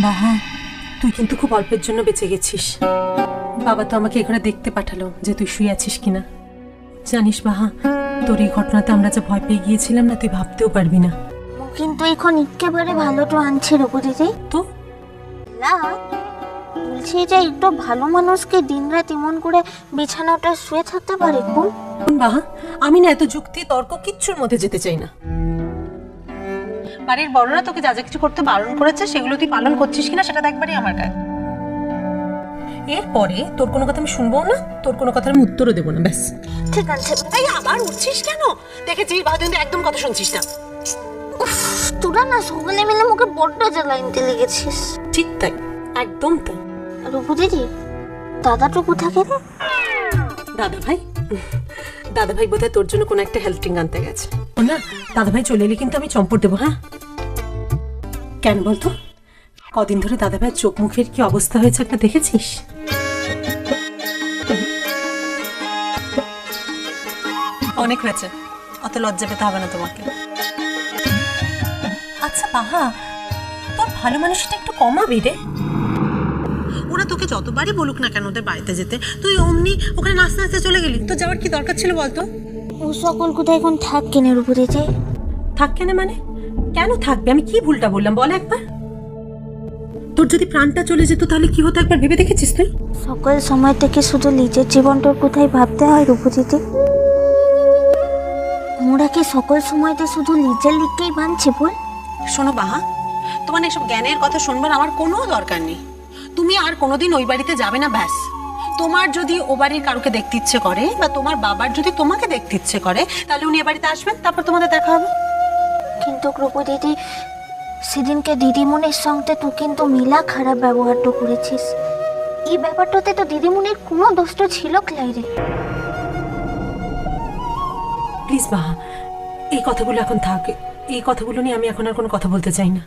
বাহা তুই কিন্তু খুব অল্পের জন্য বেঁচে গেছিস। বাবা তো আমাকে এখানে দেখতে পাঠালো যে তুই শুয়ে আছিস কিনা। জানিস বাহা তোর এই ঘটনাতে আমরা যা ভয় পেয়ে গিয়েছিলাম না তুই ভাবতেও পারবি না। কিন্তু এখন একেবারে ভালোটা আনছে রঘু দিদি। তো? না বলছি যে একটু ভালো মানুষকে দিনরাত এমন করে বিছানাটা শুয়ে থাকতে পারে কোন বাহা আমি না এত যুক্তি তর্ক কিচ্ছুর মধ্যে যেতে চাই না। বাড়ির বড়রা তোকে যা যা কিছু করতে বারণ করেছে সেগুলো তুই পালন করছিস কিনা সেটা দেখবারই আমার কাজ এরপরে তোর কোনো কথা আমি শুনব না তোর কোনো কথার আমি উত্তরও দেবো না ব্যাস। ঠিক আছে তাই আবার উঠছিস কেন? দেখেছিস তুই একদম কথা শুনছিস না। উফ, তোরা না সকলে মিলে মুখে বড্ড জ্বালা জ্বালাইতে লেগেছিস। ঠিক তাই একদম তাই। রঘু দিদি দাদাটা কোথায় গেলে দাদা ভাই দাদা ভাই বোধহয় তোর জন্য কোনো একটা ড্রিঙ্ক আনতে গেছে। না দাদা ভাই চলে এলে কিন্তু আমি চম্পট দেবো হ্যাঁ? কেন বলতো? কদিন ধরে দাদা ভাইয়ের চোখ মুখের কি অবস্থা হয়েছে একটা দেখেছিস? অনেক হয়েছে। অত লজ্জা পেতে হবে না তোমাকে। আচ্ছা পাহা তোর ভালো মানুষটা একটু কমাবি রে। ওরা তোকে যতবারই বলুক না কেন ওদের বাড়িতে যেতে, তুই অমনি ওখানে নাচতে নাচতে চলে গেলি। তো যাওয়ার কি দরকার ছিল বলতো? ও সকল কোথায় এখন থাক কিনে রঘু দিদি থাক কেন মানে? কেন থাকবে? আমি কি ভুলটা বললাম? বল একবার। তোর যদি প্রাণটা চলে যেত তাহলে কি হতো একবার ভেবে দেখেছিস তুই? সকল সময় থেকে শুধু নিজের জীবনটার কোথায় ভাবতে হয় দিদি? মোরা কি সকল সময়তে শুধু নিজের লিখকেই বানছে বল? শোনো বাহা তোমার এসব জ্ঞানের কথা শুনবার আমার কোনো দরকার নেই। তুমি আর কোনোদিন ওই বাড়িতে যাবে না ব্যাস। তোমার যদি ও বাড়ির কারোকে দেখতে ইচ্ছে করে বা তোমার বাবার যদি তোমাকে দেখতে ইচ্ছে করে তাহলে উনি এ বাড়িতে আসবেন তারপর তোমাদের দেখা হবে। কিন্তু রূপু দিদি সেদিনকে দিদিমণির সঙ্গে তুই কিন্তু মিলা খারাপ ব্যবহারটা করেছিস। এই ব্যাপারটাতে তো দিদিমণির কোনো দোষ তো ছিল ক্লাই রে প্লিজ বাহা এই কথাগুলো এখন থাক। এই কথাগুলো নিয়ে আমি এখন আর কোনো কথা বলতে চাই না।